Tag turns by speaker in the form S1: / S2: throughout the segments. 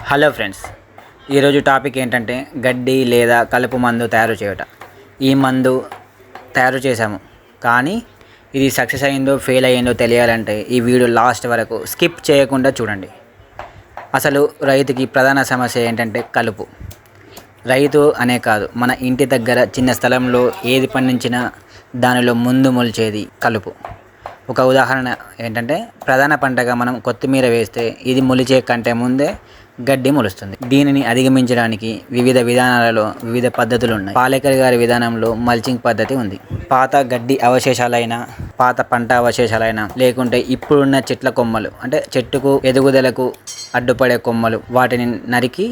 S1: Hello friends ఈరోజు topic ఏంటంటే గడ్డి లేదా కలుపు మందు తయారు చేయటం. ఈ మందు తయారు చేశాము. కానీ ఇది సక్సెస్ అయిందో ఫెయిల్ అయ్యిందో తెలియాలంటే ఈ వీడియో లాస్ట్ వరకు స్కిప్ చేయకుండా చూడండి. అసలు రైతుకి ప్రధాన సమస్య ఏంటంటే కలుపు. రైతు అనే కాదు మన ఇంటి దగ్గర చిన్న స్థలంలో ఏది పండించినా దానిలో ముందు మొలిచేది కలుపు. ఒక ఉదాహరణ ఏంటంటే ప్రధాన పంటగా మనం కొత్తిమీర వేస్తే ఇది మొలిచే కంటే ముందే గడ్డి మొలుస్తుంది. దీనిని అధిగమించడానికి వివిధ విధానాలలో వివిధ పద్ధతులు ఉన్నాయి. పాలేకర్ గారి విధానంలో మల్చింగ్ పద్ధతి ఉంది. పాత గడ్డి అవశేషాలైన పాత పంట అవశేషాలైన లేకుంటే ఇప్పుడున్న చెట్ల కొమ్మలు అంటే చెట్టుకు ఎదుగుదలకు అడ్డుపడే కొమ్మలు వాటిని నరికి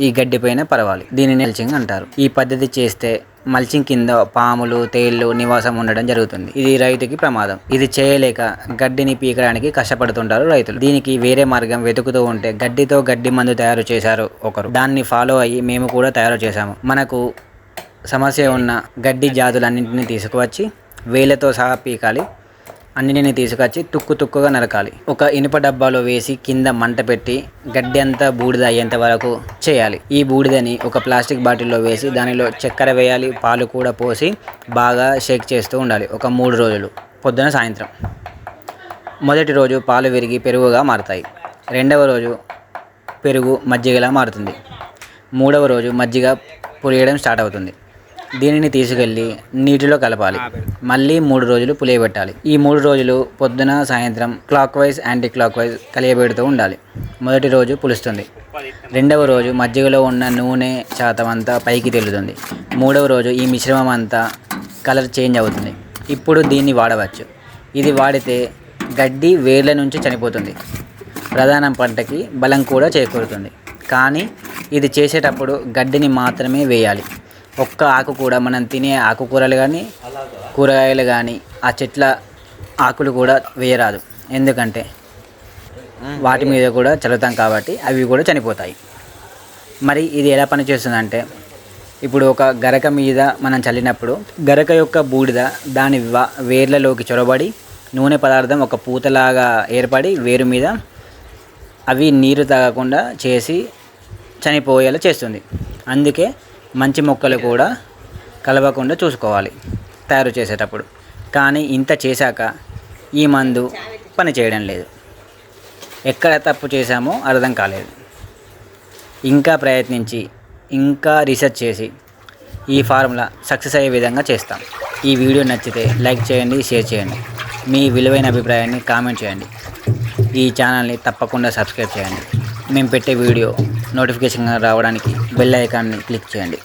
S1: ఈ గడ్డి పైన పరవాలి. దీనిని మల్చింగ్ అంటారు. ఈ పద్ధతి చేస్తే మల్చింగ్ కింద పాములు తేళ్ళు నివాసం ఉండడం జరుగుతుంది. ఇది రైతుకి ప్రమాదం. ఇది చేయలేక గడ్డిని పీకడానికి కష్టపడుతుంటారు రైతులు. దీనికి వేరే మార్గం వెతుకుతూ ఉంటే గడ్డితో గడ్డి మందు తయారు చేశారు ఒకరు. దాన్ని ఫాలో అయ్యి మేము కూడా తయారు చేశాము. మనకు సమస్య ఉన్న గడ్డి జాతులన్నింటినీ తీసుకువచ్చి వేలతో సహా పీకాలి. అన్నిటిని తీసుకొచ్చి తుక్కు తుక్కుగా నరకాలి. ఒక ఇనుప డబ్బాలో వేసి కింద మంట పెట్టి గడ్డి అంతా బూడిద అయ్యేంత వరకు చేయాలి. ఈ బూడిదని ఒక ప్లాస్టిక్ బాటిల్లో వేసి దానిలో చక్కెర వేయాలి పాలు కూడా పోసి బాగా షేక్ చేస్తూ ఉండాలి. ఒక మూడు రోజులు. పొద్దున సాయంత్రం. మొదటి రోజు పాలు విరిగి పెరుగుగా మారుతాయి. రెండవ రోజు పెరుగు మజ్జిగలా మారుతుంది. మూడవ రోజు మజ్జిగ పులియడం స్టార్ట్ అవుతుంది. దీనిని తీసుకెళ్ళి నీటిలో కలపాలి. మళ్ళీ మూడు రోజులు పులియబెట్టాలి. ఈ మూడు రోజులు పొద్దున సాయంత్రం clockwise anticlockwise కలియబెడుతూ ఉండాలి. మొదటి రోజు పులుస్తుంది. రెండవ రోజు మజ్జిగలో ఉన్న నూనె శాతం అంతా పైకి తేలుతుంది. మూడవ రోజు ఈ మిశ్రమం అంతా కలర్ చేంజ్ అవుతుంది. ఇప్పుడు దీన్ని వాడవచ్చు. ఇది వాడితే గడ్డి వేర్ల నుంచి చనిపోతుంది. ప్రధాన పంటకి బలం కూడా చేకూరుతుంది. కానీ ఇది చేసేటప్పుడు గడ్డిని మాత్రమే వేయాలి. ఒక్క ఆకు కూడా మనం తినే ఆకుకూరలు కానీ కూరగాయలు కానీ ఆ చెట్ల ఆకులు కూడా వేయరాదు. ఎందుకంటే వాటి మీద కూడా చల్లుతాం కాబట్టి అవి కూడా చనిపోతాయి. మరి ఇది ఎలా పనిచేస్తుందంటే ఇప్పుడు ఒక గరక మీద మనం చల్లినప్పుడు గరక యొక్క బూడిద దాని వా వేర్లలోకి చొరబడి నూనె పదార్థం ఒక పూతలాగా ఏర్పడి వేరు మీద అవి నీరు తాగకుండా చేసి చనిపోయేలా చేస్తుంది. అందుకే మంచి మొక్కలు కూడా కలవకుండా చూసుకోవాలి తయారు చేసేటప్పుడు. కానీ ఇంత చేశాక ఈ మందు పని చేయడం లేదు. ఎక్కడ తప్పు చేశామో అర్థం కాలేదు. ఇంకా ప్రయత్నించి ఇంకా రీసెర్చ్ చేసి ఈ ఫార్ములా సక్సెస్ అయ్యే విధంగా చేస్తాం. ఈ వీడియో నచ్చితే లైక్ చేయండి షేర్ చేయండి. మీ విలువైన అభిప్రాయాన్ని కామెంట్ చేయండి. ఈ ఛానల్ని తప్పకుండా సబ్స్క్రైబ్ చేయండి. మేము పెట్టే వీడియో నోటిఫికేషన్ రావడానికి బెల్ ఐకాన్ని క్లిక్ చేయండి.